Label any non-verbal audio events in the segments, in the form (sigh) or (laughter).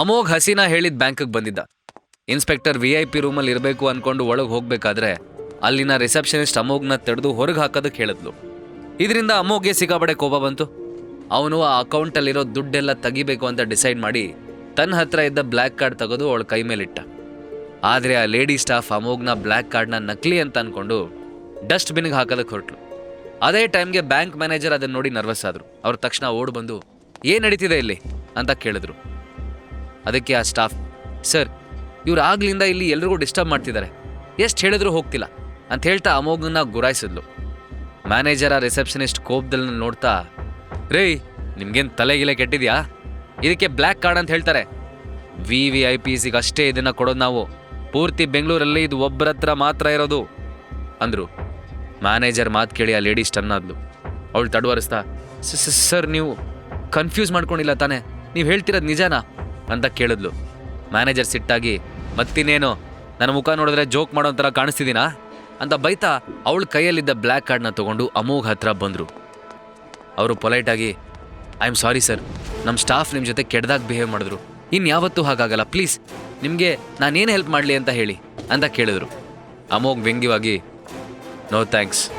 ಅಮೋಘ್ ಹಸೀನಾ ಹೇಳಿದ ಬ್ಯಾಂಕಿಗೆ ಬಂದಿದ್ದ. ಇನ್ಸ್ಪೆಕ್ಟರ್ ವಿ ಐ ಪಿ ರೂಮಲ್ಲಿ ಇರಬೇಕು ಅನ್ಕೊಂಡು ಒಳಗೆ ಹೋಗ್ಬೇಕಾದ್ರೆ ಅಲ್ಲಿನ ರಿಸೆಪ್ಷನಿಸ್ಟ್ ಅಮೋಘ್ನ ತಡೆದು ಹೊರಗೆ ಹಾಕೋದಕ್ಕೆ ಹೇಳಿದ್ಲು. ಇದರಿಂದ ಅಮೋಘ್ಗೆ ಸಿಗಾಬಡೆ ಕೋಪ ಬಂತು. ಅವನು ಆ ಅಕೌಂಟಲ್ಲಿರೋ ದುಡ್ಡೆಲ್ಲ ತೆಗಿಬೇಕು ಅಂತ ಡಿಸೈಡ್ ಮಾಡಿ ತನ್ನ ಹತ್ರ ಇದ್ದ ಬ್ಲ್ಯಾಕ್ ಕಾರ್ಡ್ ತೆಗೆದು ಅವಳ ಕೈ ಮೇಲಿಟ್ಟ. ಆದರೆ ಆ ಲೇಡಿ ಸ್ಟಾಫ್ ಅಮೋಘ್ನ ಬ್ಲ್ಯಾಕ್ ಕಾರ್ಡ್ನ ನಕಲಿ ಅಂತ ಅನ್ಕೊಂಡು ಡಸ್ಟ್ ಬಿನ್ಗೆ ಹಾಕೋದಕ್ಕೆ ಹೊರಟ್ಲು. ಅದೇ ಟೈಮ್ಗೆ ಬ್ಯಾಂಕ್ ಮ್ಯಾನೇಜರ್ ಅದನ್ನ ನೋಡಿ ನರ್ವಸ್ ಆದ್ರು. ಅವ್ರ ತಕ್ಷಣ ಓಡ್ ಬಂದು, ಏನ್ ನಡೀತಿದೆ ಇಲ್ಲಿ? ಅಂತ ಕೇಳಿದ್ರು. ಅದಕ್ಕೆ ಆ ಸ್ಟಾಫ್ ಸರ್ ಇವ್ರು ಆಗ್ಲಿಂದ ಇಲ್ಲಿ ಎಲ್ರಿಗೂ ಡಿಸ್ಟರ್ಬ್ ಮಾಡ್ತಿದ್ದಾರೆ. ಎಷ್ಟು ಹೇಳಿದ್ರೂ ಹೋಗ್ತಿಲ್ಲ. ಅಂತ ಹೇಳ್ತಾ ಅಮೋಘನ್ನ ಗುರಾಯಿಸಿದ್ಲು. ಮ್ಯಾನೇಜರ್ ರಿಸೆಪ್ಷನಿಸ್ಟ್ ಕೋಪದಲ್ಲಿ ನೋಡ್ತಾ ರೇ ನಿಮ್ಗೇನ್ ತಲೆಗಿಲೆ ಕೆಟ್ಟಿದ್ಯಾ? ಇದಕ್ಕೆ ಬ್ಲ್ಯಾಕ್ ಕಾರ್ಡ್ ಅಂತ ಹೇಳ್ತಾರೆ. ವಿ ವಿ ಐ ಪಿ ಸಿಗೆ ಅಷ್ಟೇ ಇದನ್ನ ಕೊಡೋದು ನಾವು. ಪೂರ್ತಿ ಬೆಂಗಳೂರಲ್ಲಿ ಇದು ಒಬ್ಬರ ಹತ್ರ ಮಾತ್ರ ಇರೋದು. ಅಂದ್ರು. ಮ್ಯಾನೇಜರ್ ಮಾತು ಕೇಳಿ ಆ ಲೇಡೀಸ್ ಆದ್ಲು. ಅವಳು ತಡವರಿಸ್ತಾ, "ಸ- ಸ- ಸರ್, ನೀವು ಕನ್ಫ್ಯೂಸ್ ಮಾಡ್ಕೊಂಡಿಲ್ಲ ತಾನೇ. ನೀವು ಹೇಳ್ತಿರೋದು ನಿಜಾನಾ? ಅಂತ ಕೇಳಿದ್ಲು. ಮ್ಯಾನೇಜರ್ ಸಿಟ್ಟಾಗಿ, ಮತ್ತಿನ್ನೇನು? ನನ್ನ ಮುಖ ನೋಡಿದ್ರೆ ಜೋಕ್ ಮಾಡೋ ಥರ ಕಾಣಿಸ್ತಿದ್ದೀನಾ ಅಂತ ಬೈತಾ ಅವಳ ಕೈಯಲ್ಲಿದ್ದ ಬ್ಲ್ಯಾಕ್ ಕಾರ್ಡ್ನ ತೊಗೊಂಡು ಅಮೋಘ್ ಹತ್ರ ಬಂದರು. ಅವರು ಪೊಲೈಟಾಗಿ, ಐ ಆಮ್ ಸಾರಿ ಸರ್. ನಮ್ಮ ಸ್ಟಾಫ್ ನಿಮ್ಮ ಜೊತೆ ಕೆಡ್ದಾಗ ಬಿಹೇವ್ ಮಾಡಿದ್ರು. ಇನ್ಯಾವತ್ತೂ ಹಾಗಾಗಲ್ಲ. ಪ್ಲೀಸ್, ನಿಮಗೆ ನಾನೇನು ಹೆಲ್ಪ್ ಮಾಡಲಿ ಅಂತ ಹೇಳಿ, ಅಂತ ಕೇಳಿದ್ರು. ಅಮೋಘ್ ವ್ಯಂಗ್ಯವಾಗಿ, ನೋ ಥ್ಯಾಂಕ್ಸ್.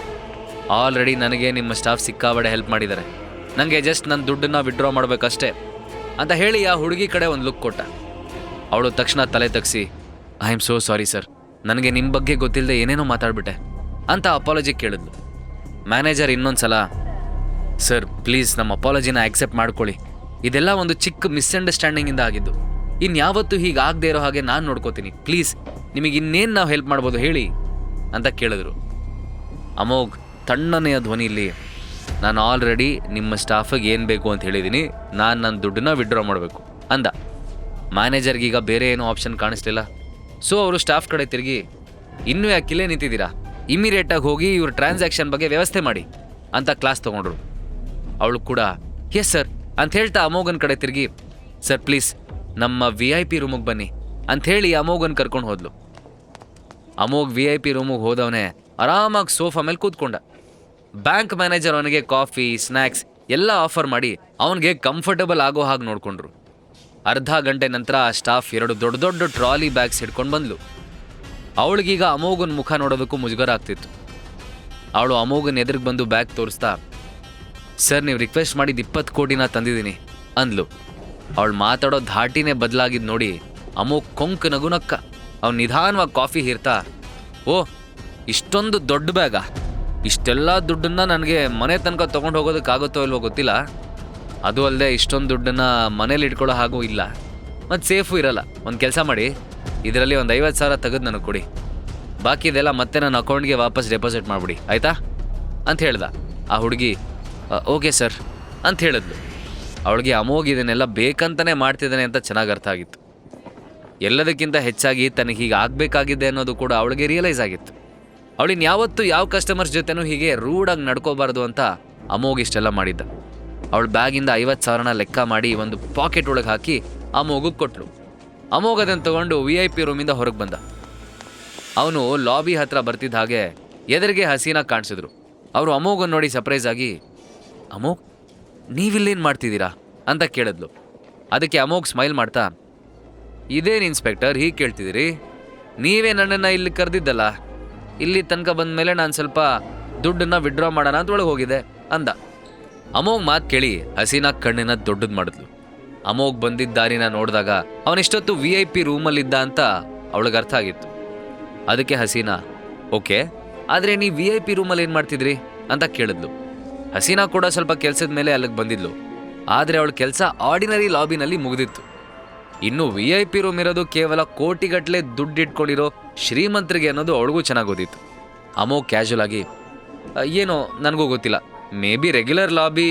ಆಲ್ರೆಡಿ ನನಗೆ ನಿಮ್ಮ ಸ್ಟಾಫ್ ಸಿಕ್ಕಾಬಡೆ ಹೆಲ್ಪ್ ಮಾಡಿದ್ದಾರೆ. ನನಗೆ ಜಸ್ಟ್ ನನ್ನ ದುಡ್ಡನ್ನ ವಿಡ್ರಾ ಮಾಡಬೇಕಷ್ಟೇ. ಅಂತ ಹೇಳಿ ಆ ಹುಡುಗಿ ಕಡೆ ಒಂದು ಲುಕ್ ಕೊಟ್ಟ. ಅವಳು ತಕ್ಷಣ ತಲೆ ತಗ್ಸಿ I am so sorry sir ನನಗೆ ನಿಮ್ಮ ಬಗ್ಗೆ ಗೊತ್ತಿಲ್ಲದೆ ಏನೇನೋ ಮಾತಾಡ್ಬಿಟ್ಟೆ ಅಂತ ಅಪಾಲಜಿ ಕೇಳಿದ್ಲು. ಮ್ಯಾನೇಜರ್ ಇನ್ನೊಂದ್ಸಲ ಸರ್ ಪ್ಲೀಸ್ ನಮ್ಮ ಅಪಾಲಜಿನ ಆಕ್ಸೆಪ್ಟ್ ಮಾಡ್ಕೊಳ್ಳಿ. ಇದೆಲ್ಲ ಒಂದು ಚಿಕ್ಕ ಮಿಸ್ಅಂಡರ್ಸ್ಟ್ಯಾಂಡಿಂಗಿಂದ ಆಗಿದ್ದು. ಇನ್ಯಾವತ್ತೂ ಆಗದೆ ಇರೋ ಹಾಗೆ ನಾನು ನೋಡ್ಕೋತೀನಿ. ಪ್ಲೀಸ್ ನಿಮಗೆ ಇನ್ನೇನು ನಾವು ಹೆಲ್ಪ್ ಮಾಡ್ಬೋದು ಹೇಳಿ ಅಂತ ಕೇಳಿದ್ರು. ಅಮೋಘ್ ತಣ್ಣನೆಯ ಧ್ವನಿಯಲ್ಲಿ ನಾನು ಆಲ್ರೆಡಿ ನಿಮ್ಮ ಸ್ಟಾಫಿಗೆ ಏನು ಬೇಕು ಅಂತ ಹೇಳಿದ್ದೀನಿ ನಾನು ನನ್ನ ದುಡ್ಡನ್ನ ವಿಡ್ರಾ ಮಾಡಬೇಕು ಅಂದ. ಮ್ಯಾನೇಜರ್ಗೀಗ ಬೇರೆ ಏನೂ ಆಪ್ಷನ್ ಕಾಣಿಸ್ಲಿಲ್ಲ. ಸೊ ಅವರು ಸ್ಟಾಫ್ ಕಡೆ ತಿರುಗಿ, ಇನ್ನೂ ಯಾಕಿಲ್ಲೇ ನಿಂತಿದ್ದೀರಾ? ಇಮಿಡಿಯೇಟಾಗಿ ಹೋಗಿ ಇವ್ರ ಟ್ರಾನ್ಸಾಕ್ಷನ್ ಬಗ್ಗೆ ವ್ಯವಸ್ಥೆ ಮಾಡಿ ಅಂತ ಕ್ಲಾಸ್ ತೊಗೊಂಡ್ರು. ಅವಳು ಕೂಡ ಎಸ್ ಸರ್ ಅಂತ ಹೇಳ್ತಾ ಅಮೋಘನ್ ಕಡೆ ತಿರುಗಿ ಸರ್ ಪ್ಲೀಸ್ ನಮ್ಮ ವಿ ಐ ಪಿ ರೂಮಿಗೆ ಬನ್ನಿ ಅಂಥೇಳಿ ಅಮೋಘನ್ ಕರ್ಕೊಂಡು ಹೋದ್ಲು. ಅಮೋಘ್ ವಿ ಐ ಪಿ ರೂಮಿಗೆ ಹೋದವನೇ ಆರಾಮಾಗಿ ಸೋಫಾ ಮೇಲೆ ಕೂತ್ಕೊಂಡ. ಬ್ಯಾಂಕ್ ಮ್ಯಾನೇಜರ್ ಅವನಿಗೆ ಕಾಫಿ ಸ್ನ್ಯಾಕ್ಸ್ ಎಲ್ಲ ಆಫರ್ ಮಾಡಿ ಅವನಿಗೆ ಕಂಫರ್ಟಬಲ್ ಆಗೋ ಹಾಗೆ ನೋಡಿಕೊಂಡ್ರು. ಅರ್ಧ ಗಂಟೆ ನಂತರ ಆ ಸ್ಟಾಫ್ ಎರಡು ದೊಡ್ಡ ದೊಡ್ಡ ಟ್ರಾಲಿ ಬ್ಯಾಗ್ಸ್ ಹಿಡ್ಕೊಂಡು ಬಂದ್ಲು. ಅವಳಿಗೀಗ ಅಮೋಘನ್ ಮುಖ ನೋಡೋದಕ್ಕೂ ಮುಜುಗರ ಆಗ್ತಿತ್ತು ಅವಳು ಅಮೋಘನ್ ಎದುರಿಗೆ ಬಂದು ಬ್ಯಾಗ್ ತೋರಿಸ್ತಾ, ಸರ್, ನೀವು ರಿಕ್ವೆಸ್ಟ್ ಮಾಡಿದ ಇಪ್ಪತ್ತು ಕೋಟಿನ ತಂದಿದ್ದೀನಿ, ಅಂದ್ಲು. ಅವಳು ಮಾತಾಡೋ ಧಾಟಿನೇ ಬದಲಾಗಿದ್ದು ನೋಡಿ ಅಮೋಘ್ ಕೊಂಕ್ ನಗುನಕ್ಕ ಅವ್ನು ನಿಧಾನವಾಗಿ ಕಾಫಿ ಹೀರ್ತಾ ಓ ಇಷ್ಟೊಂದು ದೊಡ್ಡ ಬ್ಯಾಗ? ಇಷ್ಟೆಲ್ಲ ದುಡ್ಡನ್ನ ನನಗೆ ಮನೆ ತನಕ ತೊಗೊಂಡು ಹೋಗೋದಕ್ಕಾಗುತ್ತೋ ಇಲ್ವೋ ಗೊತ್ತಿಲ್ಲ. ಅದು ಅಲ್ಲದೆ ಇಷ್ಟೊಂದು ದುಡ್ಡನ್ನ ಮನೇಲಿ ಇಟ್ಕೊಳ್ಳೋ ಹಾಗೂ ಇಲ್ಲ. ಮತ್ತು ಸೇಫು ಇರಲ್ಲ. ಒಂದು ಕೆಲಸ ಮಾಡಿ. ಇದರಲ್ಲಿ ಒಂದು ಐವತ್ತು ಸಾವಿರ ತೆಗೆದು ನನಗೆ ಕೊಡಿ. ಬಾಕಿ ಇದೆಲ್ಲ ಮತ್ತೆ ನನ್ನ ಅಕೌಂಟ್ಗೆ ವಾಪಸ್ ಡೆಪಾಸಿಟ್ ಮಾಡಿಬಿಡಿ. ಆಯಿತಾ? ಅಂತ ಹೇಳ್ದ. ಆ ಹುಡುಗಿ ಓಕೆ ಸರ್. ಅಂತ ಹೇಳಿದ್ಲು. ಅವಳಿಗೆ ಅಮೋಘ್ ಇದನ್ನೆಲ್ಲ ಬೇಕಂತಲೇ ಮಾಡ್ತಿದ್ದಾನೆ ಅಂತ ಚೆನ್ನಾಗಿ ಅರ್ಥ ಆಗಿತ್ತು. ಎಲ್ಲದಕ್ಕಿಂತ ಹೆಚ್ಚಾಗಿ ತನಗೆ ಹೀಗೆ ಆಗಬೇಕಾಗಿದೆ ಅನ್ನೋದು ಕೂಡ ಅವಳಿಗೆ ರಿಯಲೈಸ್ ಆಗಿತ್ತು. ಅವಳಿನ ಯಾವತ್ತೂ ಯಾವ ಕಸ್ಟಮರ್ಸ್ ಜೊತೆನೂ ಹೀಗೆ ರೂಡಾಗಿ ನಡ್ಕೋಬಾರ್ದು ಅಂತ ಅಮೋಘ್ ಇಷ್ಟೆಲ್ಲ ಮಾಡಿದ್ದ. ಅವಳ ಬ್ಯಾಗಿಂದ ಐವತ್ತು ಸಾವಿರನ ಲೆಕ್ಕ ಮಾಡಿ ಒಂದು ಪಾಕೆಟ್ ಒಳಗೆ ಹಾಕಿ ಅಮೋಗ್ ಕೊಟ್ಲು. ಅಮೋಗ್ ಅದನ್ನು ತಗೊಂಡು ವಿ ಐ ಪಿ ರೂಮಿಂದ ಹೊರಗೆ ಬಂದ. ಅವನು ಲಾಬಿ ಹತ್ರ ಬರ್ತಿದ್ದ ಹಾಗೆ ಎದುರಿಗೆ ಹಸೀನಾ ಕಾಣಿಸಿದ್ರು. ಅವರು ಅಮೋಗನ್ನು ನೋಡಿ ಸರ್ಪ್ರೈಸ್ ಆಗಿ ಅಮೋಗ್ ನೀವಿಲ್ಲೇನು ಮಾಡ್ತಿದ್ದೀರಾ? ಅಂತ ಕೇಳಿದ್ಲು. ಅದಕ್ಕೆ ಅಮೋಗ್ ಸ್ಮೈಲ್ ಮಾಡ್ತಾ, ಇದೇನು ಇನ್ಸ್ಪೆಕ್ಟರ್ ಹೀಗೆ ಕೇಳ್ತಿದ್ದೀರಿ? ನೀವೇ ನನ್ನನ್ನು ಇಲ್ಲಿ ಕರೆದಿದ್ದಲ್ಲ. ಇಲ್ಲಿ ತನಕ ಬಂದ ಮೇಲೆ ನಾನು ಸ್ವಲ್ಪ ದುಡ್ಡನ್ನ ವಿಡ್ರಾ ಮಾಡೋಣ ಅಂತ ಒಳಗೆ ಹೋಗಿದೆ ಅಂದ. ಅಮೋಗ್ ಮಾತು ಕೇಳಿ ಹಸೀನಾ ಕಣ್ಣಿನ ದೊಡ್ಡದು ಮಾಡಿದ್ಲು. ಅಮೋಗ್ ಬಂದಿದ್ದ ದಾರಿನ ನೋಡಿದಾಗ ಅವನಿಷ್ಟೊತ್ತು ವಿ ಐ ಪಿ ರೂಮಲ್ಲಿದ್ದ ಅಂತ ಅವಳಿಗೆ ಅರ್ಥ ಆಗಿತ್ತು. ಅದಕ್ಕೆ ಹಸೀನಾ, ಓಕೆ, ಆದರೆ ನೀ ವಿ ಐ ಪಿ ರೂಮಲ್ಲಿ ಏನು ಮಾಡ್ತಿದ್ರಿ? ಅಂತ ಕೇಳಿದ್ಲು. ಹಸೀನಾ ಕೂಡ ಸ್ವಲ್ಪ ಕೆಲಸದ ಮೇಲೆ ಅಲ್ಲಿಗೆ ಬಂದಿದ್ಲು. ಆದರೆ ಅವಳ ಕೆಲಸ ಆರ್ಡಿನರಿ ಲಾಬಿನಲ್ಲಿ ಮುಗಿದಿತ್ತು. ಇನ್ನು ವಿ ಐ ಪಿ ರೂಮ್ ಇರೋದು ಕೇವಲ ಕೋಟಿಗಟ್ಟಲೆ ದುಡ್ಡು ಇಟ್ಕೊಂಡಿರೋ ಶ್ರೀಮಂತರಿಗೆ ಅನ್ನೋದು ಅವಳಿಗೂ ಚೆನ್ನಾಗಿ ಓದಿತ್ತು. ಅಮೋ ಕ್ಯಾಶುವಲ್ ಆಗಿ ಏನೋ, ನನಗೂ ಗೊತ್ತಿಲ್ಲ. Maybe regular lobby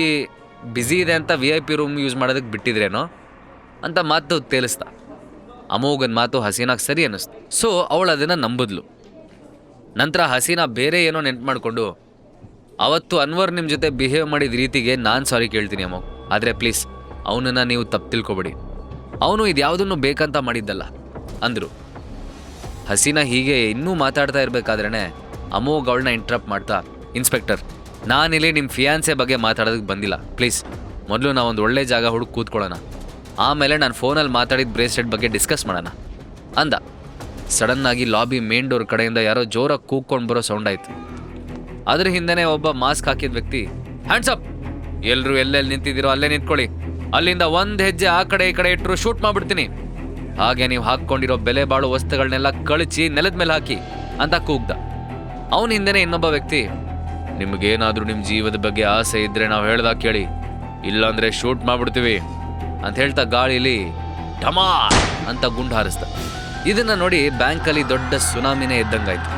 busy ಇದೆ ಅಂತ V I P room use ಮಾಡೋದಕ್ಕೆ ಬಿಟ್ಟಿದ್ರೇನೋ ಅಂತ ಮಾತು ತೇಲಿಸ್ದ ಅಮೋಗನ ಮಾತು ಹಸೀನಾಗೆ ಸರಿ ಅನ್ನಿಸ್ತು. ಸೊ ಅವಳು ಅದನ್ನು ನಂಬಿದ್ಲು. ನಂತರ ಹಸೀನಾ ಬೇರೆ ಏನೋ ನೆನ್ಪು ಮಾಡಿಕೊಂಡು, ಅವತ್ತು ಅನ್ವರ್ ನಿಮ್ಮ ಜೊತೆ ಬಿಹೇವ್ ಮಾಡಿದ ರೀತಿಗೆ ನಾನು ಸಾರಿ ಕೇಳ್ತೀನಿ ಅಮ್ಮ ಆದರೆ ಪ್ಲೀಸ್ ಅವನನ್ನು ನೀವು ತಪ್ಪು ತಿಳ್ಕೊಬೇಡಿ. ಅವನು ಇದ್ಯಾವುದನ್ನು ಬೇಕಂತ ಮಾಡಿದ್ದಲ್ಲ, ಅಂದರು. ಹಸೀನಾ ಹೀಗೆ ಇನ್ನೂ ಮಾತಾಡ್ತಾ ಇರಬೇಕಾದ್ರೇ ಅಮೋಘ್ ಅವಳನ್ನ ಇಂಟ್ರಪ್ಟ್ ಮಾಡ್ತಾ ಇನ್ಸ್ಪೆಕ್ಟರ್ ನಾನಿಲ್ಲಿ ನಿಮ್ಮ ಫಿಯಾನ್ಸೆ ಬಗ್ಗೆ ಮಾತಾಡೋದಕ್ಕೆ ಬಂದಿಲ್ಲ. ಪ್ಲೀಸ್ ಮೊದಲು ನಾವೊಂದು ಒಳ್ಳೆ ಜಾಗ ಹುಡುಕಿ ಕೂತ್ಕೊಳ್ಳೋಣ. ಆಮೇಲೆ ನಾನು ಫೋನಲ್ಲಿ ಮಾತಾಡಿದ ಬ್ರೇಸ್ಲೆಟ್ ಬಗ್ಗೆ ಡಿಸ್ಕಸ್ ಮಾಡೋಣ. ಅಂದ. ಸಡನ್ನಾಗಿ ಲಾಬಿ ಮೇನ್ ಡೋರ್ ಕಡೆಯಿಂದ ಯಾರೋ ಜೋರಾಗಿ ಕೂಗ್ಕೊಂಡು ಬರೋ ಸೌಂಡ್ ಆಯಿತು. ಅದ್ರ ಹಿಂದೆನೇ ಒಬ್ಬ ಮಾಸ್ಕ್ ಹಾಕಿದ ವ್ಯಕ್ತಿ ಹ್ಯಾಂಡ್ಸ್ ಎಲ್ಲರೂ ಎಲ್ಲೆಲ್ಲಿ ನಿಂತಿದ್ದೀರೋ ಅಲ್ಲೇ ನಿಂತ್ಕೊಳ್ಳಿ. ಅಲ್ಲಿಂದ ಒಂದು ಹೆಜ್ಜೆ ಆ ಕಡೆ ಈ ಕಡೆ ಇಟ್ಟರು ಶೂಟ್ ಮಾಡ್ಬಿಡ್ತೀನಿ. ಹಾಗೆ ನೀವು ಹಾಕೊಂಡಿರೋ ಬೆಲೆ ಬಾಳು ವಸ್ತುಗಳನ್ನೆಲ್ಲ ಕಳಚಿ ನೆಲದ ಮೇಲೆ ಹಾಕಿ ಅಂತ ಕೂಗ್ದ. ಅವನ ಹಿಂದೆನೆ ಇನ್ನೊಬ್ಬ ವ್ಯಕ್ತಿ, ನಿಮಗೇನಾದರೂ ನಿಮ್ಮ ಜೀವದ ಬಗ್ಗೆ ಆಸೆ ಇದ್ರೆ ನಾವು ಹೇಳ್ದ ಕೇಳಿ, ಇಲ್ಲಾಂದ್ರೆ ಶೂಟ್ ಮಾಡ್ಬಿಡ್ತೀವಿ ಅಂತ ಹೇಳ್ತಾ ಗಾಳಿಲಿ ಠಮಾ ಅಂತ ಗುಂಡು ಹಾರಿಸ್ದ. ಇದನ್ನ ನೋಡಿ ಬ್ಯಾಂಕಲ್ಲಿ ದೊಡ್ಡ ಸುನಾಮಿನೇ ಇದ್ದಂಗಾಯ್ತು.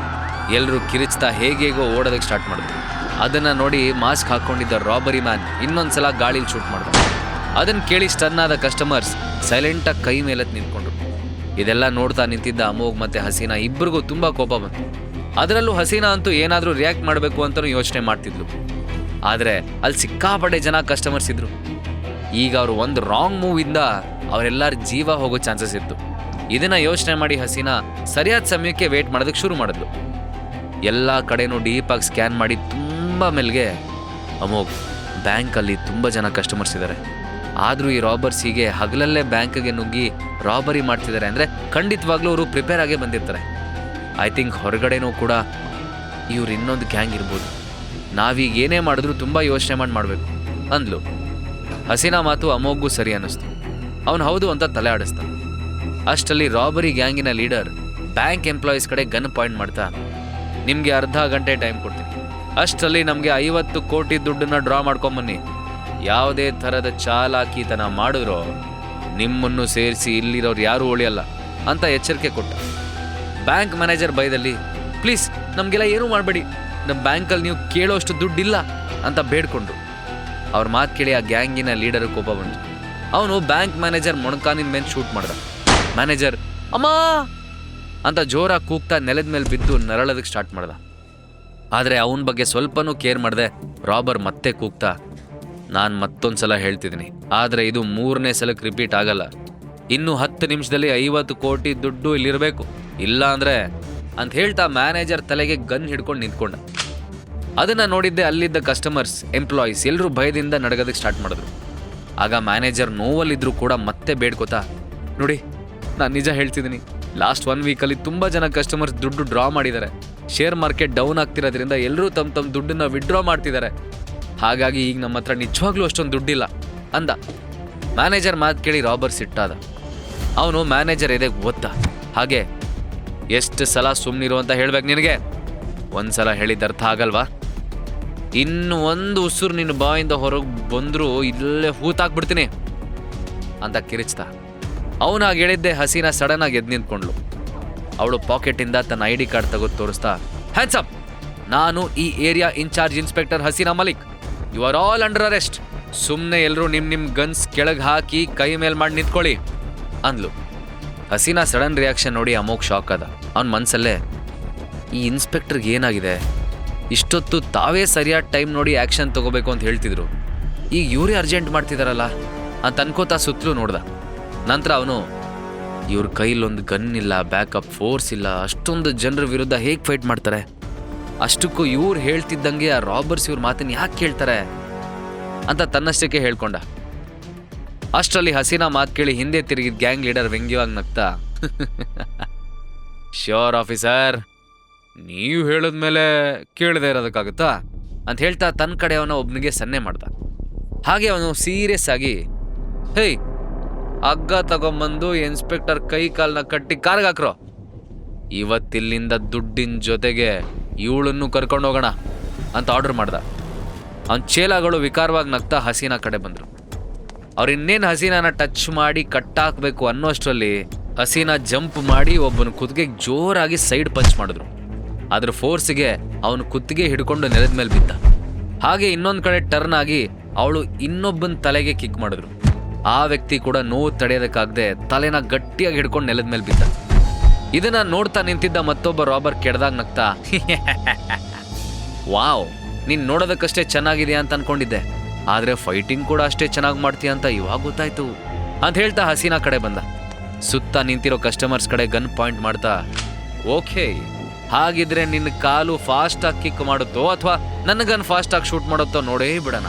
ಎಲ್ಲರೂ ಕಿರಿಚ್ತಾ ಹೇಗೇಗೋ ಓಡೋದಕ್ಕೆ ಸ್ಟಾರ್ಟ್ ಮಾಡಿದ್ರು. ಅದನ್ನ ನೋಡಿ ಮಾಸ್ಕ್ ಹಾಕೊಂಡಿದ್ದ ರಾಬರಿ ಮ್ಯಾನ್ ಇನ್ನೊಂದ್ಸಲ ಗಾಳಿಲಿ ಶೂಟ್ ಮಾಡ್ದ. ಅದನ್ನ ಕೇಳಿ ಸ್ಟನ್ ಆದ ಕಸ್ಟಮರ್ಸ್ ಸೈಲೆಂಟಾಗಿ ಕೈ ಮೇಲೆ ನಿಂತ್ಕೊಂಡ್ರು. ಇದೆಲ್ಲ ನೋಡ್ತಾ ನಿಂತಿದ್ದ ಅಮೋಘ್ ಮತ್ತೆ ಹಸೀನಾ. ಇಬ್ಬರಿಗೂ ತುಂಬಾ ಕೋಪ ಬಂತು. ಅದರಲ್ಲೂ ಹಸೀನಾ ಅಂತೂ ಏನಾದರೂ ರಿಯಾಕ್ಟ್ ಮಾಡಬೇಕು ಅಂತಲೂ ಯೋಚನೆ ಮಾಡ್ತಿದ್ಲು. ಆದರೆ ಅಲ್ಲಿ ಸಿಕ್ಕಾಪಟ್ಟೆ ಜನ ಕಸ್ಟಮರ್ಸ್ ಇದ್ರು. ಈಗ ಅವರು ಒಂದು ರಾಂಗ್ ಮೂವಿಂದ ಅವರೆಲ್ಲರ ಜೀವ ಹೋಗೋ ಚಾನ್ಸಸ್ ಇತ್ತು. ಇದನ್ನ ಯೋಚನೆ ಮಾಡಿ ಹಸೀನಾ ಸರಿಯಾದ ಸಮಯಕ್ಕೆ ವೇಟ್ ಮಾಡೋದಕ್ಕೆ ಶುರು ಮಾಡಿದ್ಲು. ಎಲ್ಲ ಕಡೆನೂ ಡೀಪಾಗಿ ಸ್ಕ್ಯಾನ್ ಮಾಡಿ ತುಂಬ ಮೇಲ್ಗೆ ಅಮೋಘ್ ಬ್ಯಾಂಕಲ್ಲಿ ತುಂಬ ಜನ ಕಸ್ಟಮರ್ಸ್ ಇದ್ದಾರೆ ಆದರೂ ಈ ರಾಬರ್ಸ್ ಹೀಗೆ ಹಗಲಲ್ಲೇ ಬ್ಯಾಂಕ್ಗೆ ನುಗ್ಗಿ ರಾಬರಿ ಮಾಡ್ತಿದ್ದಾರೆ ಅಂದರೆ ಖಂಡಿತವಾಗ್ಲೂ ಅವರು ಪ್ರಿಪೇರ್ ಆಗೇ ಬಂದಿರ್ತಾರೆ. ಐ ಥಿಂಕ್ ಹೊರಗಡೆನೂ ಕೂಡ ಇವ್ರು ಇನ್ನೊಂದು ಗ್ಯಾಂಗ್ ಇರ್ಬೋದು. ನಾವೀಗ ಏನೇ ಮಾಡಿದ್ರೂ ತುಂಬ ಯೋಚನೆ ಮಾಡಿ ಮಾಡಬೇಕು. ಅಂದ್ಲು. ಹಸೀನಾ ಮಾತು ಅಮೋಘ್ಗೂ ಸರಿ ಅನ್ನಿಸ್ತು. ಅವನು ಹೌದು ಅಂತ ತಲೆ ಆಡಿಸ್ತ ಅಷ್ಟರಲ್ಲಿ ರಾಬರಿ ಗ್ಯಾಂಗಿನ ಲೀಡರ್ ಬ್ಯಾಂಕ್ ಎಂಪ್ಲಾಯೀಸ್ ಕಡೆ ಗನ್ ಪಾಯಿಂಟ್ ಮಾಡ್ತಾ, ನಿಮಗೆ ಅರ್ಧ ಗಂಟೆ ಟೈಮ್ ಕೊಡ್ತೀನಿ. ಅಷ್ಟರಲ್ಲಿ ನಮಗೆ ಐವತ್ತು ಕೋಟಿ ದುಡ್ಡನ್ನ ಡ್ರಾ ಮಾಡ್ಕೊಂಬನ್ನಿ. ಯಾವುದೇ ಥರದ ಚಾಲಾಕಿತನ ಮಾಡಿದ್ರೋ ನಿಮ್ಮನ್ನು ಸೇರಿಸಿ ಇಲ್ಲಿರೋರು ಯಾರೂ ಉಳಿಯಲ್ಲ ಅಂತ ಎಚ್ಚರಿಕೆ ಕೊಟ್ಟ. ಬ್ಯಾಂಕ್ ಮ್ಯಾನೇಜರ್ ಭಯದಲ್ಲಿ, ಪ್ಲೀಸ್, ನಮಗೆಲ್ಲ ಏನೂ ಮಾಡಬೇಡಿ. ನಮ್ಮ ಬ್ಯಾಂಕಲ್ಲಿ ನೀವು ಕೇಳೋಷ್ಟು ದುಡ್ಡಿಲ್ಲ ಅಂತ ಬೇಡ್ಕೊಂಡ್ರು ಅವ್ರ ಮಾತು ಕೇಳಿ ಆ ಗ್ಯಾಂಗಿನ ಲೀಡರ್ ಕೋಪ ಬಂತು. ಅವನು ಬ್ಯಾಂಕ್ ಮ್ಯಾನೇಜರ್ ಮೊಣಕಾನಿನ ಮೇಲೆ ಶೂಟ್ ಮಾಡ್ದ. ಮ್ಯಾನೇಜರ್, ಅಮ್ಮ! ಅಂತ ಜೋರಾಗಿ ಕೂಗ್ತಾ ನೆಲದ ಮೇಲೆ ಬಿದ್ದು ನರಳೋದಕ್ಕೆ ಸ್ಟಾರ್ಟ್ ಮಾಡ್ದ. ಆದರೆ ಅವನ ಬಗ್ಗೆ ಸ್ವಲ್ಪನೂ ಕೇರ್ ಮಾಡಿದೆ, ರಾಬರ್ ಮತ್ತೆ ಕೂಗ್ತಾ ನಾನು ಮತ್ತೊಂದು ಸಲ ಹೇಳ್ತಿದ್ದೀನಿ ಆದರೆ ಇದು ಮೂರನೇ ಸಲಕ್ಕೆ ರಿಪೀಟ್ ಆಗಲ್ಲ. ಇನ್ನು ಹತ್ತು ನಿಮಿಷದಲ್ಲಿ ಐವತ್ತು ಕೋಟಿ ದುಡ್ಡು ಇಲ್ಲಿರಬೇಕು. ಇಲ್ಲ ಅಂದರೆ ಅಂತ ಹೇಳ್ತಾ ಮ್ಯಾನೇಜರ್ ತಲೆಗೆ ಗನ್ ಹಿಡ್ಕೊಂಡು ನಿಂತ್ಕೊಂಡ. ಅದನ್ನ ನೋಡಿದ್ದೆ ಅಲ್ಲಿದ್ದ ಕಸ್ಟಮರ್ಸ್ ಎಂಪ್ಲಾಯೀಸ್ ಎಲ್ಲರೂ ಭಯದಿಂದ ನಡಗೋದಕ್ಕೆ ಸ್ಟಾರ್ಟ್ ಮಾಡಿದ್ರು. ಆಗ ಮ್ಯಾನೇಜರ್ ನೋವಲ್ಲಿದ್ರು ಕೂಡ ಮತ್ತೆ ಬೇಡ್ಕೋತಾ, ನೋಡಿ, ನಾನು ನಿಜ ಹೇಳ್ತಿದ್ದೀನಿ ಲಾಸ್ಟ್ ಒನ್ ವೀಕಲ್ಲಿ ತುಂಬ ಜನ ಕಸ್ಟಮರ್ಸ್ ದುಡ್ಡು ಡ್ರಾ ಮಾಡಿದ್ದಾರೆ. ಶೇರ್ ಮಾರ್ಕೆಟ್ ಡೌನ್ ಆಗ್ತಿರೋದ್ರಿಂದ ಎಲ್ಲರೂ ತಮ್ಮ ತಮ್ಮ ದುಡ್ಡನ್ನ ವಿಡ್ರಾ ಮಾಡ್ತಿದ್ದಾರೆ. ಹಾಗಾಗಿ ಈಗ ನಮ್ಮ ಹತ್ರ ನಿಜವಾಗ್ಲೂ ಅಷ್ಟೊಂದು ದುಡ್ಡಿಲ್ಲ ಅಂದ. ಮ್ಯಾನೇಜರ್ ಮಾತು ಕೇಳಿ ರಾಬರ್ ಸಿಟ್ಟಾದ ಅವನು ಮ್ಯಾನೇಜರ್ ಎದೆಗೆ ಒತ್ತ ಹಾಗೆ, ಎಷ್ಟು ಸಲ ಸುಮ್ಮನಿರು ಅಂತ ಹೇಳ್ಬೇಕು ನಿನಗೆ? ಒಂದ್ಸಲ ಹೇಳಿದ ಅರ್ಥ ಆಗಲ್ವಾ? ಇನ್ನು ಒಂದು ಉಸುರು ನಿನ್ನ ಬಾಯಿಂದ ಹೊರಗೆ ಬಂದರೂ ಇಲ್ಲೇ ಹೂತಾಕ್ಬಿಡ್ತೀನಿ ಅಂತ ಕಿರಿಚ್ದ. ಅವನು ಹಾಗೆ ಹೇಳಿದ್ದೆ ಹಸೀನಾ ಸಡನ್ ಆಗಿ ಎದ್ದು ನಿಂತ್ಕೊಂಡ್ಳು. ಅವಳು ಪಾಕೆಟಿಂದ ತನ್ನ ಐ ಡಿ ಕಾರ್ಡ್ ತೆಗೆದು ತೋರಿಸ್ತಾ ಹ್ಯಾಂಡ್ಸಪ್ ನಾನು ಈ area incharge inspector Hasina Malik. You are all under arrest ಸುಮ್ಮನೆ ಎಲ್ಲರೂ ನಿಮ್ಮ ನಿಮ್ಮ ಗನ್ಸ್ ಕೆಳಗೆ ಹಾಕಿ ಕೈ ಮೇಲೆ ಮಾಡಿ ನಿಂತ್ಕೊಳ್ಳಿ ಅಂದ್ಲು. ಹಸೀನಾ ಸಡನ್ ರಿಯಾಕ್ಷನ್ ನೋಡಿ ಅಮೋಕ್ ಶಾಕ್ ಅದ ಅವನ ಮನಸ್ಸಲ್ಲೇ ಈ ಇನ್ಸ್ಪೆಕ್ಟರ್ಗೆ ಏನಾಗಿದೆ? ಇಷ್ಟೊತ್ತು ತಾವೇ ಸರಿಯಾದ ಟೈಮ್ ನೋಡಿ ಆ್ಯಕ್ಷನ್ ತಗೋಬೇಕು ಅಂತ ಹೇಳ್ತಿದ್ರು. ಈಗ ಇವರೇ ಅರ್ಜೆಂಟ್ ಮಾಡ್ತಿದಾರಲ್ಲ? ಅಂತ ಅನ್ಕೋತಾ ಸುತ್ತಲೂ ನೋಡ್ದ. ನಂತರ ಅವನು, ಇವ್ರ ಕೈಲೊಂದು ಗನ್ ಇಲ್ಲ ಬ್ಯಾಕಪ್ ಫೋರ್ಸ್ ಇಲ್ಲ, ಅಷ್ಟೊಂದು ಜನರ ವಿರುದ್ಧ ಹೇಗೆ ಫೈಟ್ ಮಾಡ್ತಾರೆ? ಅಷ್ಟಕ್ಕೂ ಇವ್ರು ಹೇಳ್ತಿದ್ದಂಗೆ ಆ ರಾಬರ್ಸ್ ಇವ್ರ ಮಾತನ್ನ ಯಾಕೆ ಕೇಳ್ತಾರೆ ಅಂತ ತನ್ನಷ್ಟಕ್ಕೆ ಹೇಳ್ಕೊಂಡ. ಅಷ್ಟರಲ್ಲಿ ಹಸೀನಾ ಮಾತು ಕೇಳಿ ಹಿಂದೆ ತಿರುಗಿದ ಗ್ಯಾಂಗ್ ಲೀಡರ್ ವ್ಯಂಗ್ಯವಾಗಿ ನಗ್ತಾ (laughs) ಶ್ಯೂರ್ ಆಫೀಸರ್ ನೀವು ಹೇಳಿದ್ಮೇಲೆ ಕೇಳದೆ ಇರೋದಕ್ಕಾಗುತ್ತಾ? ಅಂತ ಹೇಳ್ತಾ ತನ್ನ ಕಡೆ ಅವನ ಒಬ್ಬನಿಗೆ ಸನ್ನೆ ಮಾಡ್ದ. ಹಾಗೆ ಅವನು ಸೀರಿಯಸ್ ಆಗಿ, ಹೇಯ್, ಹಗ್ಗ ತಗೊಂಬಂದು ಇನ್ಸ್ಪೆಕ್ಟರ್ ಕೈ ಕಾಲನ್ನ ಕಟ್ಟಿ ಕಾರ್ಗೆ ಹಾಕ್ರೋ. ಇವತ್ತಿಲ್ಲಿಂದ ದುಡ್ಡಿನ ಜೊತೆಗೆ ಇವಳನ್ನು ಕರ್ಕೊಂಡು ಹೋಗೋಣ ಅಂತ ಆರ್ಡರ್ ಮಾಡ್ದ. ಅವನ ಚೇಲಾಗಳು ವಿಕಾರವಾಗಿ ನಗ್ತಾ ಹಸೀನಾ ಕಡೆ ಬಂದರು. ಅವ್ರು ಇನ್ನೇನು ಹಸೀನಾನ ಟಚ್ ಮಾಡಿ ಕಟ್ಟಾಕಬೇಕು ಅನ್ನೋಷ್ಟರಲ್ಲಿ ಹಸೀನಾ ಜಂಪ್ ಮಾಡಿ ಒಬ್ಬನ ಕುತ್ತಿಗೆಗೆ ಜೋರಾಗಿ ಸೈಡ್ ಪಂಚ್ ಮಾಡಿದ್ರು. ಅದ್ರ ಫೋರ್ಸ್ಗೆ ಅವನು ಕುತ್ತಿಗೆ ಹಿಡ್ಕೊಂಡು ನೆಲದ ಮೇಲೆ ಬಿದ್ದ. ಹಾಗೆ ಇನ್ನೊಂದು ಕಡೆ ಟರ್ನ್ ಆಗಿ ಅವಳು ಇನ್ನೊಬ್ಬನ ತಲೆಗೆ ಕಿಕ್ ಮಾಡಿದ್ರು. ಆ ವ್ಯಕ್ತಿ ಕೂಡ ನೋವು ತಡೆಯೋದಕ್ಕಾಗದೆ ತಲೆನ ಗಟ್ಟಿಯಾಗಿ ಹಿಡ್ಕೊಂಡು ನೆಲದ ಮೇಲೆ ಬಿದ್ದ. ಇದನ್ನ ನೋಡ್ತಾ ನಿಂತಿದ್ದ ಮತ್ತೊಬ್ಬ ರಾಬರ್ ಕೆಡ್ದಾಗ ನಗ್ತಾ ವಾವ್, ನೀನ್ ನೋಡೋದಕ್ಕಷ್ಟೇ ಚೆನ್ನಾಗಿದೆಯಾ ಅಂತ ಅನ್ಕೊಂಡಿದ್ದೆ. ಆದ್ರೆ ಫೈಟಿಂಗ್ ಕೂಡ ಅಷ್ಟೇ ಚೆನ್ನಾಗಿ ಮಾಡ್ತೀಯ ಅಂತ ಇವಾಗ ಗೊತ್ತಾಯ್ತು. ಅಂತ ಹೇಳ್ತಾ ಹಸೀನಾ ಕಡೆ ಬಂದ. ಸುತ್ತ ನಿಂತಿರೋ ಕಸ್ಟಮರ್ಸ್ ಕಡೆ ಗನ್ ಪಾಯಿಂಟ್ ಮಾಡ್ತಾ, ಓಕೆ, ಹಾಗಿದ್ರೆ ನಿನ್ನ ಕಾಲು ಫಾಸ್ಟ್ ಆಗಿ ಕಿಕ್ ಮಾಡುತ್ತೋ ಅಥವಾ ನನ್ನ ಗನ್ ಫಾಸ್ಟ್ ಆಗಿ ಶೂಟ್ ಮಾಡುತ್ತೋ ನೋಡೇ ಬಿಡೋಣ.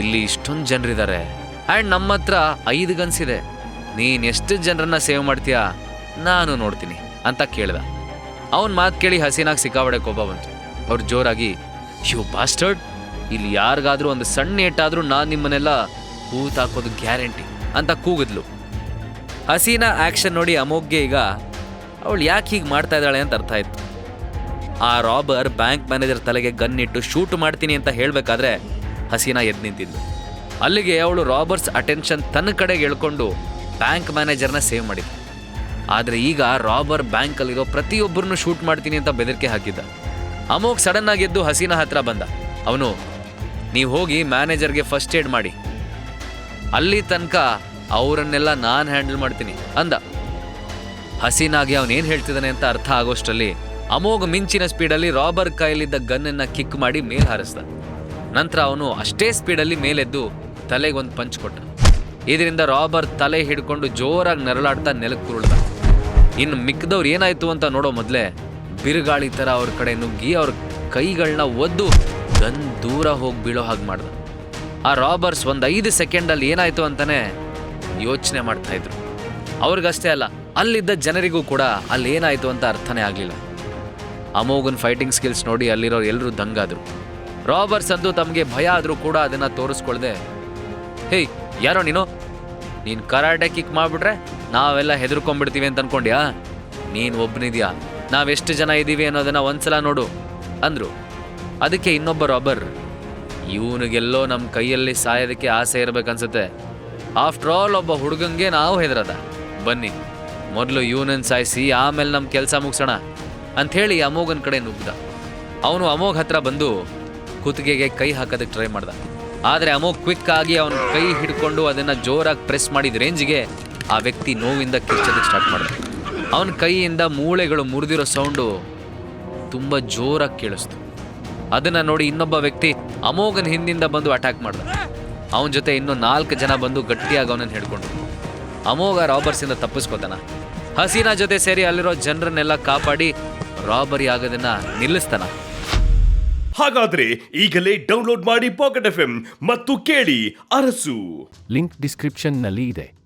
ಇಲ್ಲಿ ಇಷ್ಟೊಂದು ಜನರಿದ್ದಾರೆ ಆ್ಯಂಡ್ ನಮ್ಮ ಹತ್ರ ಐದು ಗನ್ಸ್ ಇದೆ. ನೀನ್ ಎಷ್ಟು ಜನರನ್ನ ಸೇವ್ ಮಾಡ್ತೀಯಾ? ನಾನು ನೋಡ್ತೀನಿ ಅಂತ ಕೇಳ್ದ. ಅವನ ಮಾತು ಕೇಳಿ ಹಸೀನಾಗ್ ಸಿಕ್ಕಾಬಡೆ ಕೋಪ ಬಂತು. ಅವ್ರು ಜೋರಾಗಿ, ಯು ಬಾಸ್ಟರ್ಡ್, ಇಲ್ಲಿ ಯಾರಿಗಾದ್ರೂ ಒಂದು ಸಣ್ಣ ಏಟಾದ್ರೂ ನಾನು ನಿಮ್ಮನ್ನೆಲ್ಲ ಹೂತಾಕೋದು ಗ್ಯಾರಂಟಿ ಅಂತ ಕೂಗಿದ್ಲು. ಹಸೀನಾ ಆಕ್ಷನ್ ನೋಡಿ ಅಮೋಘ್ಗೆ ಈಗ, ಅವಳು ಯಾಕೆ ಹೀಗೆ ಮಾಡ್ತಾ ಇದ್ದಾಳೆ ಅಂತ ಅರ್ಥ ಆಯ್ತು. ಆ ರಾಬರ್ ಬ್ಯಾಂಕ್ ಮ್ಯಾನೇಜರ್ ತಲೆಗೆ ಗನ್ ಇಟ್ಟು ಶೂಟ್ ಮಾಡ್ತೀನಿ ಅಂತ ಹೇಳಬೇಕಾದ್ರೆ ಹಸೀನಾ ಎದ್ದು ನಿಂತಿದ್ಲು. ಅಲ್ಲಿಗೆ ಅವಳು ರಾಬರ್ಸ್ ಅಟೆನ್ಷನ್ ತನ್ನ ಕಡೆಗೆ ಎಳ್ಕೊಂಡು ಬ್ಯಾಂಕ್ ಮ್ಯಾನೇಜರ್ನ ಸೇವ್ ಮಾಡಿದ್ಲು. ಆದರೆ ಈಗ ರಾಬರ್ ಬ್ಯಾಂಕಲ್ಲಿರೋ ಪ್ರತಿಯೊಬ್ಬರನ್ನು ಶೂಟ್ ಮಾಡ್ತೀನಿ ಅಂತ ಬೆದರಿಕೆ ಹಾಕಿದ್ದ. ಅಮೋಕ್ ಸಡನ್ ಆಗಿ ಎದ್ದು ಹಸೀನಾ ಹತ್ರ ಬಂದ. ಅವನು, ನೀವು ಹೋಗಿ ಮ್ಯಾನೇಜರ್ಗೆ ಫಸ್ಟ್ ಏಡ್ ಮಾಡಿ. ಅಲ್ಲಿ ತನಕ ಅವರನ್ನೆಲ್ಲ ನಾನು ಹ್ಯಾಂಡಲ್ ಮಾಡ್ತೀನಿ, ಅಂದ. ಹಸೀನಾಗಿ ಅವನೇನು ಹೇಳ್ತಿದ್ದಾನೆ ಅಂತ ಅರ್ಥ ಆಗೋಷ್ಟರಲ್ಲಿ ಅಮೋಘ ಮಿಂಚಿನ ಸ್ಪೀಡಲ್ಲಿ ರಾಬರ್ ಕೈಯಲ್ಲಿದ್ದ ಗನ್ನನ್ನು ಕಿಕ್ ಮಾಡಿ ಮೇಲೆ ಹಾರಿಸ್ದ. ನಂತರ ಅವನು ಅಷ್ಟೇ ಸ್ಪೀಡಲ್ಲಿ ಮೇಲೆದ್ದು ಒಂದು ಪಂಚ್ ಕೊಟ್ಟ. ಇದರಿಂದ ರಾಬರ್ ತಲೆ ಹಿಡ್ಕೊಂಡು ಜೋರಾಗಿ ನೆರಳಾಡ್ತಾ ನೆಲಕ್ಕೆ ಕುರುಳ್ದ ಇನ್ನು ಮಿಕ್ಕದವ್ರು ಏನಾಯ್ತು ಅಂತ ನೋಡೋ ಮೊದಲೇ ಬಿರುಗಾಳಿ ಥರ ಅವ್ರ ಕಡೆ ನುಗ್ಗಿ ಅವ್ರ ಕೈಗಳನ್ನ ಒದ್ದು ಗನ್ ದೂರ ಹೋಗಿ ಬೀಳೋ ಹಾಗೆ ಮಾಡ್ದ. ಆ ರಾಬರ್ಸ್ ಒಂದು ಐದು ಸೆಕೆಂಡಲ್ಲಿ ಏನಾಯ್ತು ಅಂತಾನೆ ಯೋಚನೆ ಮಾಡ್ತಾ ಇದ್ರು. ಅವ್ರಿಗಷ್ಟೇ ಅಲ್ಲ, ಅಲ್ಲಿದ್ದ ಜನರಿಗೂ ಕೂಡ ಅಲ್ಲಿ ಏನಾಯ್ತು ಅಂತ ಅರ್ಥನೇ ಆಗಲಿಲ್ಲ. ಅಮೋಘನ್ ಫೈಟಿಂಗ್ ಸ್ಕಿಲ್ಸ್ ನೋಡಿ ಅಲ್ಲಿರೋ ಎಲ್ಲರೂ ದಂಗಾದ್ರು. ರಾಬರ್ಸ್ ಅಂತೂ ತಮಗೆ ಭಯ ಆದರೂ ಕೂಡ ಅದನ್ನು ತೋರಿಸ್ಕೊಳ್ದೆ, ಹೇಯ್, ಯಾರೋ ನೀನು? ನೀನು ಕರಾಟೆ ಕಿಕ್ ಮಾಡ್ಬಿಟ್ರೆ ನಾವೆಲ್ಲ ಹೆದರ್ಕೊಂಡ್ಬಿಡ್ತೀವಿ ಅಂತ ಅನ್ಕೊಂಡ್ಯಾ? ನೀನು ಒಬ್ಬನಿದ್ಯಾ ನಾವೆಷ್ಟು ಜನ ಇದ್ದೀವಿ ಅನ್ನೋದನ್ನ ಒಂದ್ಸಲ ನೋಡು, ಅಂದ್ರು. ಅದಕ್ಕೆ ಇನ್ನೊಬ್ಬ ರಾಬರ್ ಇವನಿಗೆಲ್ಲೋ ನಮ್ಮ ಕೈಯಲ್ಲಿ ಸಾಯೋದಕ್ಕೆ ಆಸೆ ಇರಬೇಕನ್ಸುತ್ತೆ. ಆಫ್ಟರ್ ಆಲ್ ಒಬ್ಬ ಹುಡುಗಂಗೆ ನಾವು ಹೆದರದ. ಬನ್ನಿ, ಮೊದಲು ಇವನನ್ನು ಸಾಯಿಸಿ, ಆಮೇಲೆ ನಮ್ಮ ಕೆಲಸ ಮುಗಿಸೋಣ, ಅಂಥೇಳಿ ಅಮೋಘನ ಕಡೆ ನುಗ್ಗಿದ ಅವನು ಅಮೋಘ್ ಹತ್ರ ಬಂದು ಕುತ್ತಿಗೆಗೆ ಕೈ ಹಾಕೋದಕ್ಕೆ ಟ್ರೈ ಮಾಡ್ದ. ಆದರೆ ಅಮೋಘ್ ಕ್ವಿಕ್ ಆಗಿ ಅವನ ಕೈ ಹಿಡ್ಕೊಂಡು ಅದನ್ನು ಜೋರಾಗಿ ಪ್ರೆಸ್ ಮಾಡಿದ ರೇಂಜ್ಗೆ ಆ ವ್ಯಕ್ತಿ ನೋವಿಂದ ಕಿರ್ಚೋದಕ್ಕೆ ಸ್ಟಾರ್ಟ್ ಮಾಡಿದೆ. ಅವನ ಕೈಯಿಂದ ಮೂಳೆಗಳು ಮುರಿದಿರೋ ಸೌಂಡು ತುಂಬ ಜೋರಾಗಿ ಕೇಳಿಸ್ತು. ಅದನ್ನು ನೋಡಿ ಇನ್ನೊಬ್ಬ ವ್ಯಕ್ತಿ ಅಮೋಘನ ಹಿಂದಿಂದ ಬಂದು ಅಟ್ಯಾಕ್ ಮಾಡ್ದ. ಅವನ ಜೊತೆ ಇನ್ನೂ ನಾಲ್ಕು ಜನ ಬಂದು ಗಟ್ಟಿಯಾಗಿ ಅವನನ್ನು ಹಿಡ್ಕೊಂಡು ಅಮೋಘ ರಾಬರ್ಸಿಂದ ತಪ್ಪಿಸ್ಕೋತಾನ. ಹಸೀನಾ ಜೊತೆ ಸೇರಿ ಅಲ್ಲಿರೋ ಜನರನ್ನೆಲ್ಲ ಕಾಪಾಡಿ ರಾಬರಿ ಆಗೋದನ್ನ ನಿಲ್ಲಿಸ್ತಾನ. ಹಾಗಾದ್ರೆ ಈಗಲೇ ಡೌನ್ಲೋಡ್ ಮಾಡಿ ಪಾಕೆಟ್ ಎಫ್ ಮತ್ತು ಕೇಳಿ ಅರಸು. ಲಿಂಕ್ ಡಿಸ್ಕ್ರಿಪ್ಷನ್ನಲ್ಲಿ ಇದೆ.